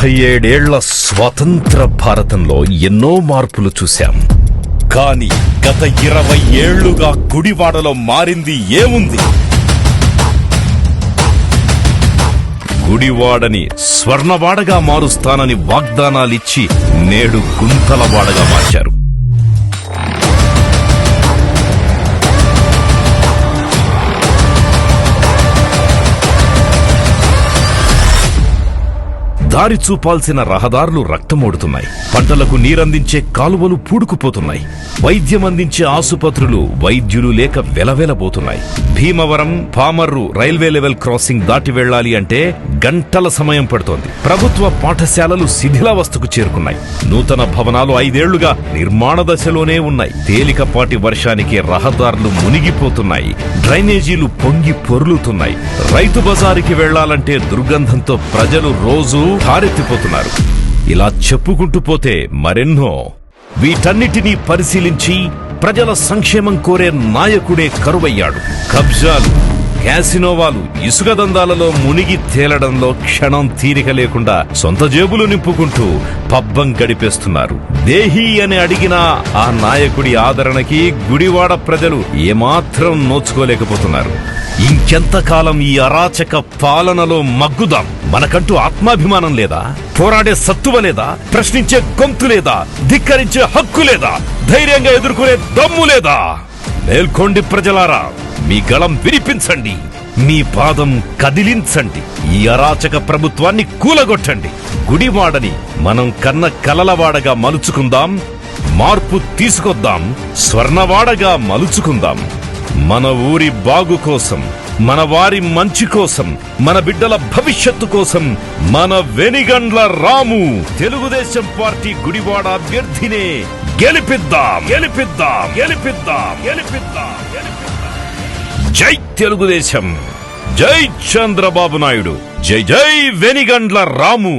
డెబ్బై ఏడేళ్ళ స్వతంత్ర భారతంలో ఎన్నో మార్పులు చూశాం. కానీ గత ఇరవై ఏళ్ళుగా గుడివాడలో మారింది ఏముంది? గుడివాడని స్వర్ణవాడగా మారుస్తానని వాగ్దానాలిచ్చి నేడు గుంతలవాడగా మార్చారు. దారి చూపాల్సిన రహదారులు రక్తమోడుతున్నాయి. పంటలకు నీరందించే కాలువలు పూడుకుపోతున్నాయి. వైద్యం అందించే ఆసుపత్రులు వైద్యులు లేక వెలవెలబోతున్నాయి. Bhimavaram Pamarru railway level crossing దాటి వెళ్ళాలి అంటే గంటల సమయం పడుతోంది. ప్రభుత్వ పాఠశాలలు శిథిలావస్థకు చేరుకున్నాయి. నూతన భవనాలు ఐదేళ్ళుగా నిర్మాణ దశలోనే ఉన్నాయి. తేలికపాటి వర్షానికి రహదారులు మునిగిపోతున్నాయి. డ్రైనేజీలు పొంగి పొర్లుతున్నాయి. రైతు బజారుకి వెళ్ళాలంటే దుర్గంధంతో ప్రజలు రోజూ హారెత్తిపోతున్నారు ఇలా చెప్పుకుంటూ పోతే మరెన్నో. వీటన్నిటినీ పరిశీలించి ప్రజల సంక్షేమం కోరే నాయకుడే కరువయ్యాడు. కబ్జాలు క్యాసినోవాలు ఇసుక దందాలలో మునిగి తేలడంలో క్షణం తీరిక లేకుండా సొంత జేబులు నింపుకుంటూ పబ్బం గడిపేస్తున్నారు. దేహి అని అడిగిన ఆ నాయకుడి ఆదరణకి గుడివాడ ప్రజలు ఏమాత్రం నోచుకోలేకపోతున్నారు. ఇంకెంతకాలం ఈ అరాచక పాలనలో మగ్గుదాం. మనకంటూ ఆత్మాభిమానం లేదా? పోరాడే సత్తువ లేదా? ప్రశ్నించే గొంతు లేదా? ధిక్కరించే హక్కు లేదా? ధైర్యంగా ఎదుర్కొనే దమ్ము లేదా? మేల్కొండి ప్రజలారా మీ గళం వినిపించండి మీ పాదం కదిలించండి. ఈ అరాచక ప్రభుత్వాన్ని కూలగొట్టండి. గుడివాడని మనం కన్న కలలవాడగా మలుచుకుందాం. మార్పు తీసుకొద్దాం. స్వర్ణవాడగా మలుచుకుందాం. మన ఊరి బాగు కోసం మన వారి మంచి కోసం మన బిడ్డల భవిష్యత్తు కోసం మన వెనిగండ్ల రాము. తెలుగుదేశం పార్టీ గుడివాడ అభ్యర్థినే గెలిపిద్దాం గెలిపిద్దాం గెలిపిద్దాం గెలిపిద్దాం జై తెలుగుదేశం జై చంద్రబాబు నాయుడు జై జై వెనిగండ్ల రాము.